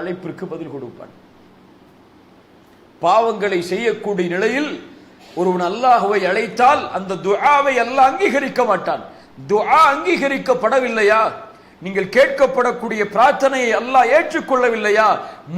அழைப்பிற்கு பதில் கொடுப்பான். பாவங்களை செய்யக்கூடிய நிலையில் ஒருவன் அல்லாஹுவை அழைத்தால் அந்த துஆவை அல்லாஹ் அங்கீகரிக்க மாட்டான். துஆ அங்கீகரிக்கப்படவில்லையா? நீங்கள் கேட்கப்படக்கூடிய பிரார்த்தனையை அல்லாஹ் ஏற்றுக்கொள்ளவில்லையா?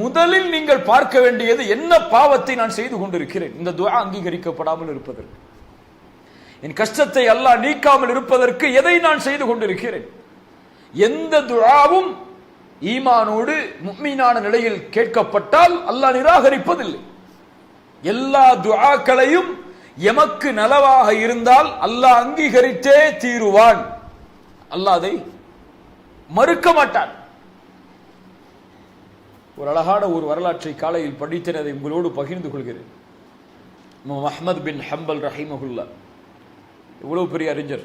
முதலில் நீங்கள் பார்க்க வேண்டியது என்ன பாவத்தை நான் செய்து கொண்டிருக்கிறேன்? இந்த துஆ அங்கீகரிக்கப்படாமல் இருப்பதற்கு. என் கஷ்டத்தை அல்லாஹ் நீக்காமல் இருப்பதற்கு எதை நான் செய்து கொண்டிருக்கிறேன்? எந்த துழாவும் ஈமானோடு முக்மீனான நிலையில் கேட்கப்பட்டால் அல்லாஹ் நிராகரிப்பதில்லை. எல்லா துஆக்களையும் எமக்கு நலவாக இருந்தால் அல்லாஹ் அங்கீகரித்தே தீருவான். அல்லாதை மறுக்க மாட்டான். ஒரு அழகான ஒரு வரலாற்றை காலையில் படித்தேன் அதை உங்களோடு பகிர்ந்து கொள்கிறேன். இமாம் அஹ்மத் பின் ஹம்பல் ரஹிமகுல்லா எவ்வளவு பெரிய அறிஞர்.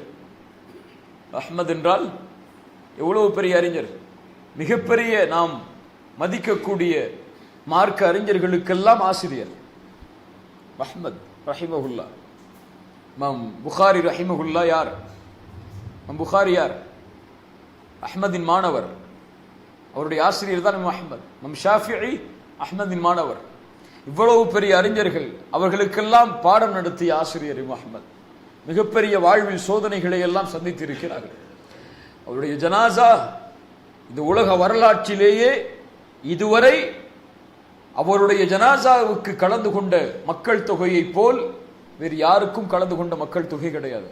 அஹ்மத் என்றால் எவ்வளவு பெரிய அறிஞர்? மிகப்பெரிய நாம் மதிக்கக்கூடிய மார்க்க அறிஞர்களுக்கெல்லாம் ஆசிரியர். அஹ்மத் ரஹிமகுல்லா மம் புகாரி ரஹிமகுல்லா யார்? இமாம் புகாரி யார்? அஹ்மதின் மாணவர். அவருடைய ஆசிரியர் தான் அஹ்மத். மம் ஷாஃபி அஹ்மதின் மாணவர். இவ்வளவு பெரிய அறிஞர்கள் அவர்களுக்கெல்லாம் பாடம் நடத்திய ஆசிரியர் இமாம் அஹ்மத். மிகப்பெரிய வாழ்வில் சோதனைகளை எல்லாம் சந்தித்திருக்கிறார்கள். அவருடைய ஜனாசா இந்த உலக வரலாற்றிலேயே இதுவரை அவருடைய ஜனாசாவுக்கு கலந்து கொண்ட மக்கள் தொகையைப் போல் வேறு யாருக்கும் கலந்து கொண்ட மக்கள் தொகை கிடையாது.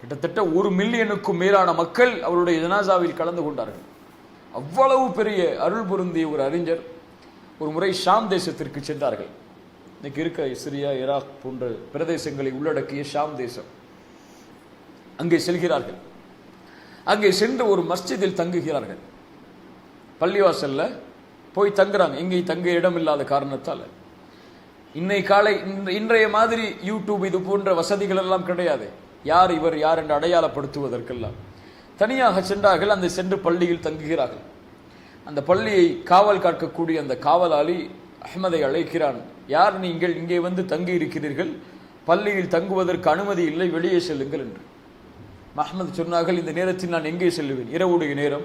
கிட்டத்தட்ட ஒரு மில்லியனுக்கும் மேலான மக்கள் அவருடைய ஜனாசாவில் கலந்து கொண்டார்கள். அவ்வளவு பெரிய அருள் பொருந்திய ஒரு அறிஞர் ஒரு முறை ஷாம் தேசத்திற்கு சென்றார்கள். இன்னைக்கு இருக்க சிரியா ஈராக் போன்ற பிரதேசங்களை உள்ளடக்கிய ஷாம் தேசம் அங்கே செல்கிறார்கள். அங்கே சென்று ஒரு மஸ்ஜிதில் தங்குகிறார்கள். பள்ளிவாசல்ல போய் தங்குறாங்க. எங்கேயும் தங்க இடம் இல்லாத காரணத்தால். இன்னை காலை இன்றைய மாதிரி யூடியூப் இது போன்ற வசதிகள் எல்லாம் கிடையாது. யார் இவர் யார் என்று அடையாளப்படுத்துவதற்கெல்லாம். தனியாக சென்றார்கள். அந்த சென்று பள்ளியில் தங்குகிறார்கள். அந்த பள்ளியை காவல் காக்கக்கூடிய அந்த காவலாளி அஹ்மதை அழைக்கிறான். யார் நீங்கள் இங்கே வந்து தங்கி இருக்கிறீர்கள் பள்ளியில் தங்குவதற்கு அனுமதி இல்லை. வெளியே செல்லுங்கள் என்று. மஹமது சொன்னார்கள் இந்த நேரத்தில் நான் எங்கே செல்லுவேன்? இரவுடைய நேரம்.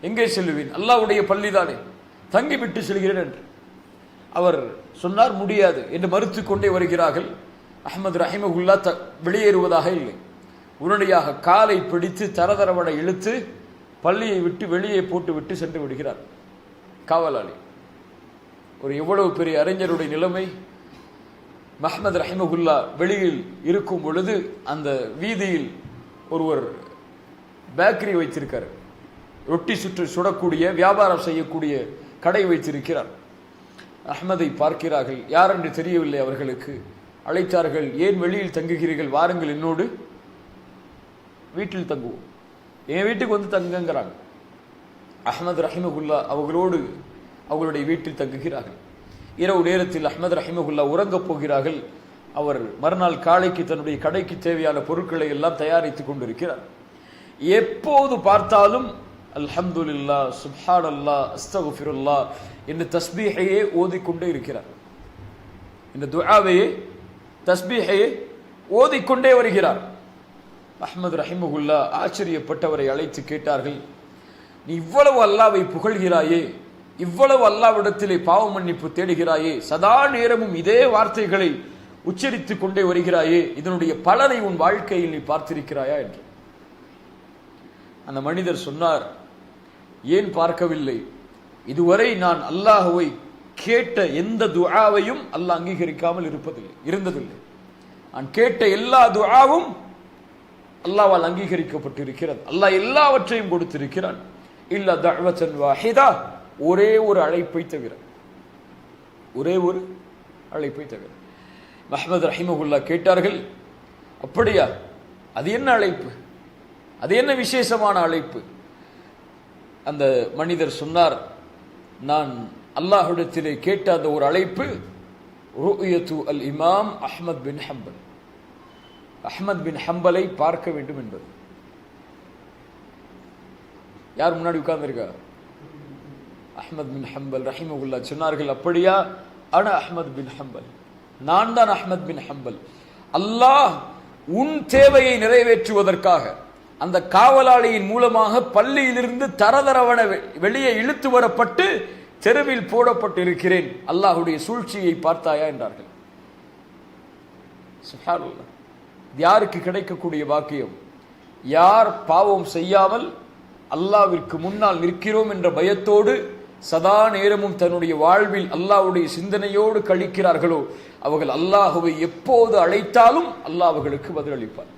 எங்கே செல்லுவேன்? அல்லாவுடைய பள்ளிதானே. தங்கிவிட்டு செல்கிறேன் என்று. அவர் சொன்னார் முடியாது என்று மறுத்து கொண்டே வருகிறார்கள். அஹ்மது ரஹிமகுல்லா த வெளியேறுவதாக இல்லை. உடனடியாக காலை பிடித்து தரதரவட இழுத்து பள்ளியை விட்டு வெளியே போட்டு விட்டு சென்று விடுகிறார். காவலாளி. ஒரு எவ்வளவு பெரிய அறிஞருடைய நிலைமை. மஹமது ரஹிமகுல்லா வெளியில் இருக்கும் பொழுது அந்த வீதியில் ஒருவர் பேக்கரி வைத்திருக்கார். ரொட்டி சுற்று சுடக்கூடிய வியாபாரம் செய்யக்கூடிய கடை வைத்திருக்கிறார். அஹ்மதை பார்க்கிறார்கள். யார் என்று தெரியவில்லை அவர்களுக்கு. அழைத்தார்கள் ஏன் வெளியில் தங்குகிறீர்கள்? வாருங்கள் என்னோடு. வீட்டில் தங்குவோம். என் வீட்டுக்கு வந்து தங்குங்கிறாங்க. அஹ்மத் ரஹிமகுல்லா அவர்களோடு அவர்களுடைய வீட்டில் தங்குகிறார்கள். இரவு நேரத்தில் அஹ்மத் ரஹிமகுல்லா உறங்கப் போகிறார்கள். அவர் மறுநாள் காலைக்கு தன்னுடைய கடைக்கு தேவையான பொருட்களை எல்லாம் தயாரித்துக் கொண்டிருக்கிறார். எப்போது பார்த்தாலும் அல்ஹம்துல்லா சுப்ஹான் அல்லா அஸ்தகுஃபிருல்லா என்று தஸ்பீஹையே ஓதிக்கொண்டே இருக்கிறார். இந்த துஆவையே தஸ்பீஹையே ஓதிக்கொண்டே வருகிறார். அஹமது ரஹிமகுல்லா ஆச்சரியப்பட்டவரை அழைத்து கேட்டார்கள் நீ இவ்வளவு அல்லாவை புகழ்கிறாயே இவ்வளவு அல்லாவிடத்திலே பாவ மன்னிப்பு தேடுகிறாயே சதா நேரமும் இதே வார்த்தைகளை உச்சரித்துக் கொண்டே வருகிறாயே இதனுடைய பலனை உன் வாழ்க்கையில் நீ பார்த்திருக்கிறாயா என்று. அந்த மனிதர் சொன்னார் ஏன் பார்க்கவில்லை? இதுவரை நான் அல்லாஹுவை கேட்ட எந்த துஆவையும் அல்லாஹ் அங்கீகரிக்காமல் இருப்பதில்லை இருந்ததில்லை. நான் கேட்ட எல்லா துஆவும் அல்லாவால் அங்கீகரிக்கப்பட்டிருக்கிறது. அல்லாஹ் எல்லாவற்றையும் கொடுத்திருக்கிறான். இல்ல தஅவத்தன் வாஹிதா ஒரே ஒரு அழைப்பை தவிர ஒரே ஒரு அழைப்பை தவிர. மஹ்மத் ரஹிமகுல்லா கேட்டார்கள் அப்படியா? அது என்ன அழைப்பு? அது என்ன விசேஷமான அழைப்பு? அந்த மனிதர் சொன்னார் நான் அல்லாஹுடத்திலே கேட்ட அந்த ஒரு அழைப்பு ரூயத்து அல் இமாம் அஹ்மத் பின் ஹம்பல். அஹ்மத் பின் ஹம்பலை பார்க்க வேண்டும் என்பது. யார் முன்னாடி உட்கார்ந்திருக்கா? அஹ்மத் பின் ஹம்பல் ரஹிமகுல்லா சொன்னார்கள் அப்படியா? அன அஹ்மத் பின் ஹம்பல். நான் தான் அஹ்மத் பின் ஹம்பல். அல்லாஹ் உன் தேவையை நிறைவேற்றுவதற்காக அந்த காவலாளியின் மூலமாக பள்ளியிலிருந்து தரதரவன வெ- வெளியே இழுத்து வரப்பட்டு தெருவில் போடப்பட்டு இருக்கிறேன் அல்லாஹுடைய சூழ்ச்சியை பார்த்தாயா என்றார்கள். யாருக்கு கிடைக்கக்கூடிய வாக்கியம் யார் பாவம் செய்யாமல் அல்லாவிற்கு முன்னால் நிற்கிறோம் என்ற பயத்தோடு சதா நேரமும் தன்னுடைய வாழ்வில் அல்லாஹ்வுடைய சிந்தனையோடு கழிக்கிறார்களோ அவர்கள் அல்லாஹுவை எப்போது அழைத்தாலும் அல்லாஹ் அவர்களுக்கு பதிலளிப்பார்.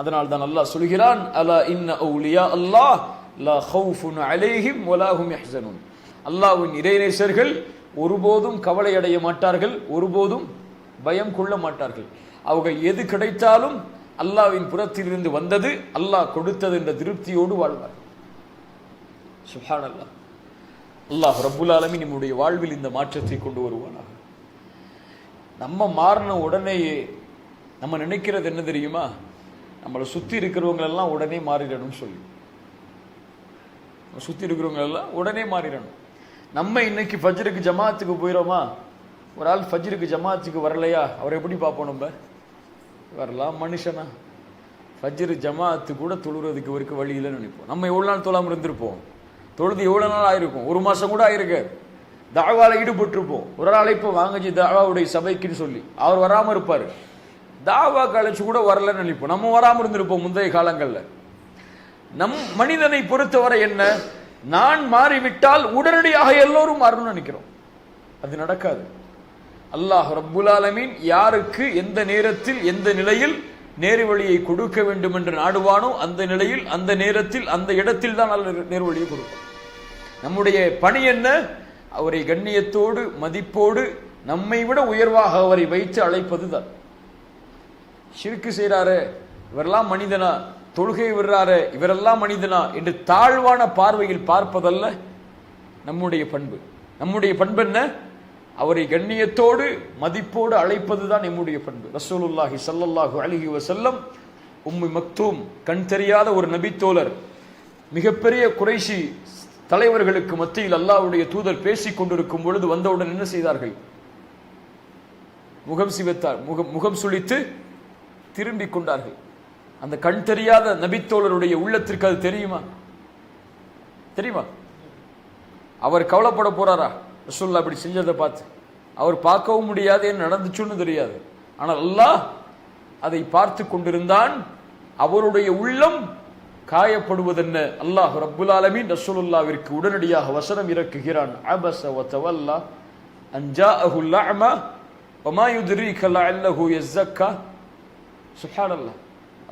அதனால் தான் அல்லாஹ் சொல்கிறான் அலா இன்ன அவுலியா அல்லாஹ் லா ஹவுஃபுன் அலைஹிம் வலாஹும் யஹ்சனுன். அல்லாஹ்வின் இறைநேசர்கள் ஒருபோதும் கவலை அடைய மாட்டார்கள் ஒருபோதும் பயம் கொள்ள மாட்டார்கள். அவர்கள் எது கிடைத்தாலும் அல்லாஹ்வின் புறத்திலிருந்து வந்தது அல்லாஹ் கொடுத்தது என்ற திருப்தியோடு வாழ்வார் சுஹான் அல்லாஹ் ரப்புல் ஆலமி நம்முடைய வாழ்வில் இந்த மாற்றத்தை கொண்டு வருவானாக. நம்ம மாறின உடனேயே நம்ம நினைக்கிறது என்ன தெரியுமா? நம்மளை சுற்றி இருக்கிறவங்களெல்லாம் உடனே மாறிடணும்னு சொல்லி. சுற்றி இருக்கிறவங்களெல்லாம் உடனே மாறிடணும். நம்ம இன்னைக்கு ஃபஜ்ருக்கு ஜமாத்துக்கு போயிடுறோமா ஒரு ஆள் ஃபஜ்ருக்கு ஜமாத்துக்கு வரலையா? அவரை எப்படி பார்ப்போம் நம்ம? வரலாம் மனுஷனா. ஃபஜ்ரு ஜமாத்து கூட தொழுறதுக்கு ஒருக்கு வழி இல்லைன்னு நினைப்போம். நம்ம எவ்வளோ நாள் தொழாமல் இருந்திருப்போம்? தொழுது எவ்வளோ நாள் ஆயிருக்கும்? ஒரு மாதம் கூட ஆயிருக்காது தாவாவில் ஈடுபட்டிருப்போம். ஒரு அழைப்பு இப்போ தாவாவுடைய சபைக்குன்னு சொல்லி. அவர் வராமல் இருப்பார். தாவா கழிச்சு கூட வரலன்னு நினைப்போம். நம்ம வராமல் இருந்திருப்போம் முந்தைய காலங்களில். நம் மனிதனை பொறுத்தவரை என்ன? நான் மாறிவிட்டால் உடனடியாக எல்லோரும் மாறணும்னு நினைக்கிறோம். அது நடக்காது. அல்லாஹ் ரப்புல் ஆலமீன் யாருக்கு எந்த நேரத்தில் எந்த நிலையில் நேர்வழியை கொடுக்க வேண்டும் என்று நாடுவானோ அந்த நிலையில் அந்த நேரத்தில் அந்த இடத்தில் தான் நல்ல நேர்வழியை கொடுக்கும். நம்முடைய பணி என்ன? அவரை கண்ணியத்தோடு மதிப்போடு நம்மை விட உயர்வாக அவரை வைத்து அழைப்பது தான். ஷிர்க்கு செய்கிறாரு இவரெல்லாம் மனிதனா? தொழுகை விடுறாரு இவரெல்லாம் மனிதனா? என்று தாழ்வான பார்வையில் பார்ப்பதல்ல நம்முடைய பண்பு. நம்முடைய பண்பு என்ன? அவரை கண்ணியத்தோடு மதிப்போடு அழைப்பதுதான் நம்முடைய பண்பு. ரசூலுல்லாஹி சல்லல்லாஹு அலிஹி வசல்லம் உம்மை மக்தூம் கண் தெரியாத ஒரு நபித்தோழர் மிகப்பெரிய குறைசி தலைவர்களுக்கு மத்தியில் அல்லாவுடைய தூதர் பேசிக் கொண்டிருக்கும் பொழுது வந்தவுடன் என்ன செய்தார்கள்? முகம் சிவத்தார் முகம் முகம் சுழித்து திரும்பிக் கொண்டார்கள். அந்த கண் தெரியாத நபித்தோழருடைய உள்ளத்திற்கு அது தெரியுமா? தெரியுமா? அவர் கவலைப்பட போறாரா? ரசூல்லா அப்படி செஞ்சதை பார்த்து அவர் பார்க்கவும் முடியாது என்ன நடந்துச்சுன்னு தெரியாது. ஆனால் அல்லாஹ் அதை பார்த்து கொண்டிருந்தான் அவருடைய உள்ளம் காயப்படுவதென்ன? அல்லாஹ் ரப்புல் ஆலமீன் ரசூலுல்லாவிற்கு உடனடியாக வசனம் இறக்குகிறான். அபஸ வ அஞ்சா அன் அமா அஅமா வமா யுத்ரீக எஸ்ஸக்கா யஸக்கா சுப்ஹானல்லாஹ்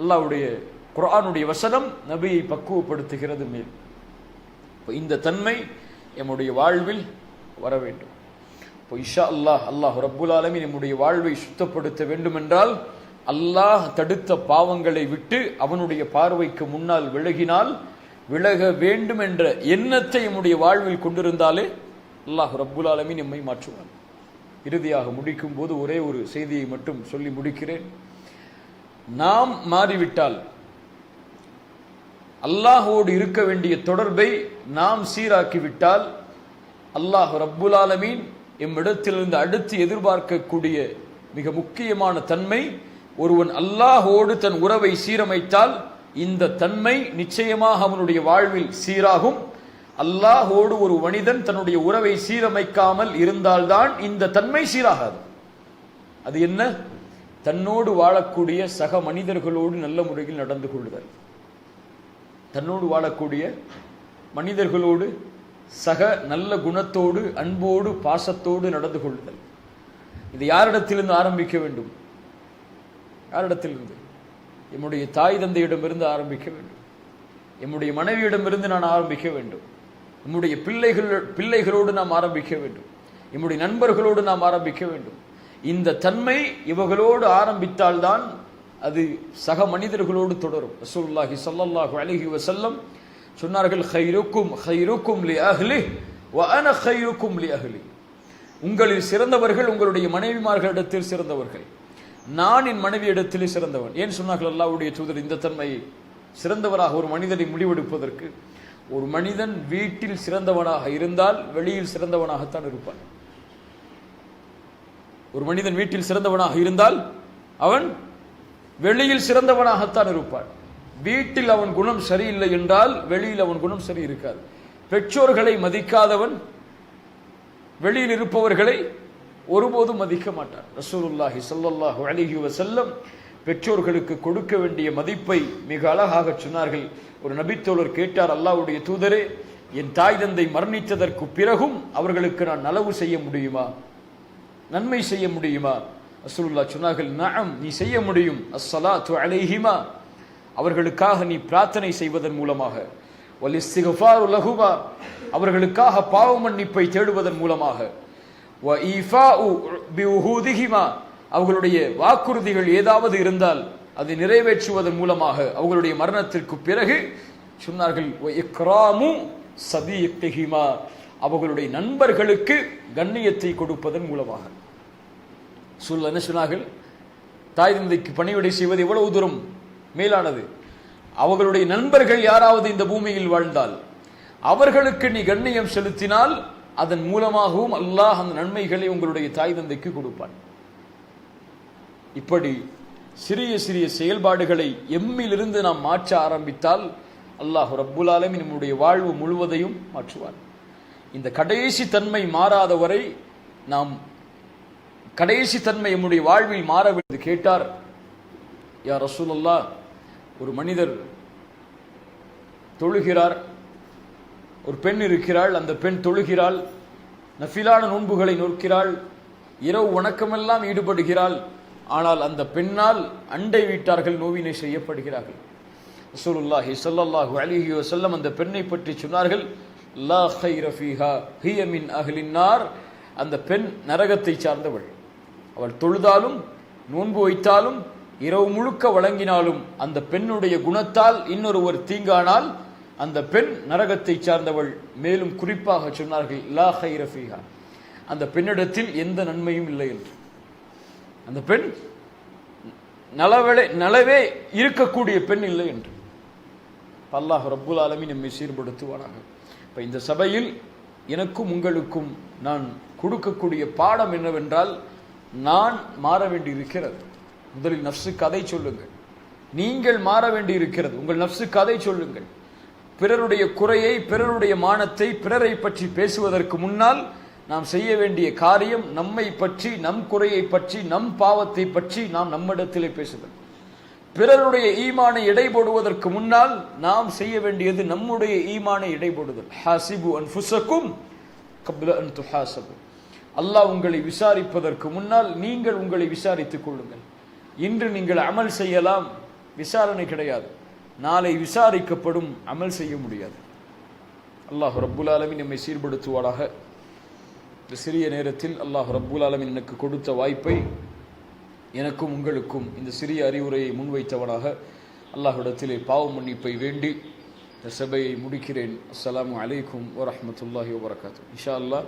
அல்லாஹ்வுடைய குரானுடைய வசனம் நபியை பக்குவப்படுத்துகிறது மேல். இந்த தன்மை எம்முடைய வாழ்வில் வர வேண்டும் இப்போ இஷா அல்லாஹ் அல்லாஹ் ரப்புல் ஆலமி நம்முடைய வாழ்வை சுத்தப்படுத்த வேண்டும் என்றால் அல்லாஹ் தடுத்த பாவங்களை விட்டு அவனுடைய பார்வைக்கு முன்னால் விலகினால் விலக வேண்டும் என்ற எண்ணத்தை நம்முடைய வாழ்வில் கொண்டிருந்தாலே அல்லாஹ் ரப்புல் ஆலமி நம்மை மாற்றுவான். இறுதியாக முடிக்கும் போது ஒரே ஒரு செய்தியை மட்டும் சொல்லி முடிக்கிறேன். நாம் மாறிவிட்டால் அல்லாஹோடு இருக்க வேண்டிய தொடர்பை நாம் சீராக்கிவிட்டால் அல்லாஹ் ரப்புலாலமீன் எம்மிடத்திலிருந்து அடுத்து எதிர்பார்க்கக்கூடிய மிக முக்கியமான தன்மை ஒருவன் அல்லாஹோடு தன் உறவை சீரமைத்தால் இந்த தன்மை நிச்சயமாக அவனுடைய வாழ்வில் சீராகும். அல்லாஹோடு ஒரு மனிதன் தன்னுடைய உறவை சீரமைக்காமல் இருந்தால்தான் இந்த தன்மை சீராகாது. அது என்ன? தன்னோடு வாழக்கூடிய சக மனிதர்களோடு நல்ல முறையில் நடந்து கொள்ளுதல். தன்னோடு வாழக்கூடிய மனிதர்களோடு சக நல்ல குணத்தோடு அன்போடு பாசத்தோடு நடந்து கொள்ளுதல். இது யாரிடத்திலிருந்து ஆரம்பிக்க வேண்டும்? யாரிடத்திலிருந்து? என்னுடைய தாய் தந்தையிடமிருந்து ஆரம்பிக்க வேண்டும். என்னுடைய மனைவியிடமிருந்து நான் ஆரம்பிக்க வேண்டும். நம்முடைய பிள்ளைகள் பிள்ளைகளோடு நாம் ஆரம்பிக்க வேண்டும். என்னுடைய நண்பர்களோடு நாம் ஆரம்பிக்க வேண்டும். இந்த தன்மை இவர்களோடு ஆரம்பித்தால்தான் அது சக மனிதர்களோடு தொடரும். ரசூல்லாஹி ஸல்லல்லாஹு அலஹி வசல்லம் சொன்னார்கள் ஹைருக்கும் ஹைருக்கும் லி அஹ்லி வ அன ஹைருக்கும் லி அஹ்லி. உங்களில் சிறந்தவர்கள் உங்களுடைய மனைவிமார்களிடத்தில் சிறந்தவர்கள். நான் என் மனைவி இடத்தில் சிறந்தவன். ஏன் சொன்னார்கள் அல்லாவுடைய தூதர் இந்த தன்மையை சிறந்தவராக ஒரு மனிதனை முடிவெடுப்பதற்கு? ஒரு மனிதன் வீட்டில் சிறந்தவனாக இருந்தால் வெளியில் சிறந்தவனாகத்தான் இருப்பான். ஒரு மனிதன் வீட்டில் சிறந்தவனாக இருந்தால் அவன் வெளியில் சிறந்தவனாகத்தான் இருப்பான். வீட்டில் அவன் குணம் சரியில்லை என்றால் வெளியில் அவன் குணம் சரி இருக்காது. பெற்றோர்களை மதிக்காதவன் வெளியில் இருப்பவர்களை ஒருபோதும் மதிக்க மாட்டான். ரசூலுல்லாஹி ஸல்லல்லாஹு அலிஹி வசல்லம் பெற்றோர்களுக்கு கொடுக்க வேண்டிய மதிப்பை மிக அழகாக சொன்னார்கள். ஒரு நபித்தோழர் கேட்டார் அல்லாஹ்வுடைய தூதரே என் தாய் தந்தை மரணித்ததற்கு பிறகும் அவர்களுக்கு நான் நலவு செய்ய முடியுமா? நன்மை செய்ய முடியுமா? ரசூலுல்லாஹ் சொன்னார்கள் நஅம் நீ செய்ய முடியும். அஸ்ஸலாத்து அலைஹிமா. அவர்களுக்காக நீ பிரார்த்தனை செய்வதன் மூலமாக. வலிஸ்திகஃபாரு அவர்களுக்காக பாவ மன்னிப்பை தேடுவதன் மூலமாக. வ ஈஃபாஉ பிஉஹூதிஹிமா அவர்களுடைய வாக்குறுதிகள் ஏதாவது இருந்தால் அதை நிறைவேற்றுவதன் மூலமாக அவர்களுடைய மரணத்திற்கு பிறகு சொன்னார்கள் இக்ராமு சதீக்திஹிமா அவர்களுடைய நண்பர்களுக்கு கண்ணியத்தை கொடுப்பதன் மூலமாக. சொல்ல என்ன சொன்னார்கள்? தாய் தந்தைக்கு பணிவிடை செய்வது எவ்வளவு தூரம்? மேலானது. அவர்களுடைய நண்பர்கள் யாராவது இந்த பூமியில் வாழ்ந்தால் அவர்களுக்கு நீ கண்ணியம் செலுத்தினால் அதன் மூலமாகவும் அல்லாஹ் அந்த நன்மைகளை உங்களுடைய தாய் தந்தைக்கு கொடுப்பான். இப்படி சிறிய சிறிய செயல்பாடுகளை எம்மிலிருந்து நாம் மாற்ற ஆரம்பித்தால் அல்லாஹ் ரப்புல் ஆலமீன் நம்முடைய வாழ்வு முழுவதையும் மாற்றுவார் இந்த கடைசி தன்மை மாறாத வரை நாம் கடைசி தன்மை நம்முடைய வாழ்வில் மாறவில்லை கேட்டார். யா அல்லாஹ் ஒரு மனிதர் தொழுகிறார் ஒரு பெண் இருக்கிறாள் அந்த பெண் தொழுகிறாள் நஃபிலான நோன்புகளை நோக்கிறாள் இரவு வணக்கமெல்லாம் ஈடுபடுகிறாள் ஆனால் அந்த பெண்ணால் அண்டை வீட்டார்கள் நோவினை செய்யப்படுகிறார்கள். ரசூலுல்லாஹி ஸல்லல்லாஹு அலைஹி வஸல்லம் அந்த பெண்ணை பற்றி சொன்னார்கள் லா ஹைர ஃபீஹா ஹிய மின் அந்த பெண் நரகத்தை சார்ந்தவள். அவள் தொழுதாலும் நோன்பு வைத்தாலும் இரவு முழுக்க வழங்கினாலும் அந்த பெண்ணுடைய குணத்தால் இன்னொருவர் தீங்கானால் அந்த பெண் நரகத்தை சார்ந்தவள். மேலும் குறிப்பாக சொன்னார்கள் லா ஹைர அந்த பெண்ணிடத்தில் எந்த நன்மையும் இல்லை என்று. அந்த பெண் நலவளே நலவே இருக்கக்கூடிய பெண் இல்லை என்று. பல்லாஹ் ரப்புல் ஆலமி நம்மை சீர்படுத்துவானாக. இப்போ இந்த சபையில் எனக்கும் உங்களுக்கும் நான் கொடுக்கக்கூடிய பாடம் என்னவென்றால் நான் மாற வேண்டியிருக்கிறது. முதலில் நப்சு கதை சொல்லுங்கள். நீங்கள் மாற வேண்டி இருக்கிறது உங்கள் நப்சு கதை சொல்லுங்கள். பிறருடைய குறையை பிறருடைய மானத்தை பிறரை பற்றி பேசுவதற்கு முன்னால் நாம் செய்ய வேண்டிய காரியம் நம்மை பற்றி நம் குறையை பற்றி நம் பாவத்தை பற்றி நாம் நம்மிடத்திலே பேசுதல். பிறருடைய ஈமானை எடை போடுவதற்கு முன்னால் நாம் செய்ய வேண்டியது நம்முடைய ஈமானை எடை போடுதல் ஹாசிபு அன்புசக்கும் அன் அல்லாஹ் உங்களை விசாரிப்பதற்கு முன்னால் நீங்கள் உங்களை விசாரித்துக் கொள்ளுங்கள். இன்று நீங்கள் அமல் செய்யலாம். விசாரணை கிடையாது. நாளை விசாரிக்கப்படும். அமல் செய்ய முடியாது. அல்லாஹ் ரப்புல் ஆலமின் நம்மை சீர்படுத்துவாராக இந்த சிறிய நேரத்தில் அல்லாஹ் ரப்புல் ஆலமின் எனக்கு கொடுத்த வாய்ப்பை எனக்கும் உங்களுக்கும் இந்த சிறிய அறிவுரையை முன்வைத்தவனாக அல்லாஹிடத்திலே பாவ மன்னிப்பை வேண்டி இந்த சபையை முடிக்கிறேன். அஸ்லாம் அலைக்கும் வரமத்துல்லாஹி வரகாத்து இஷா அல்லாஹ்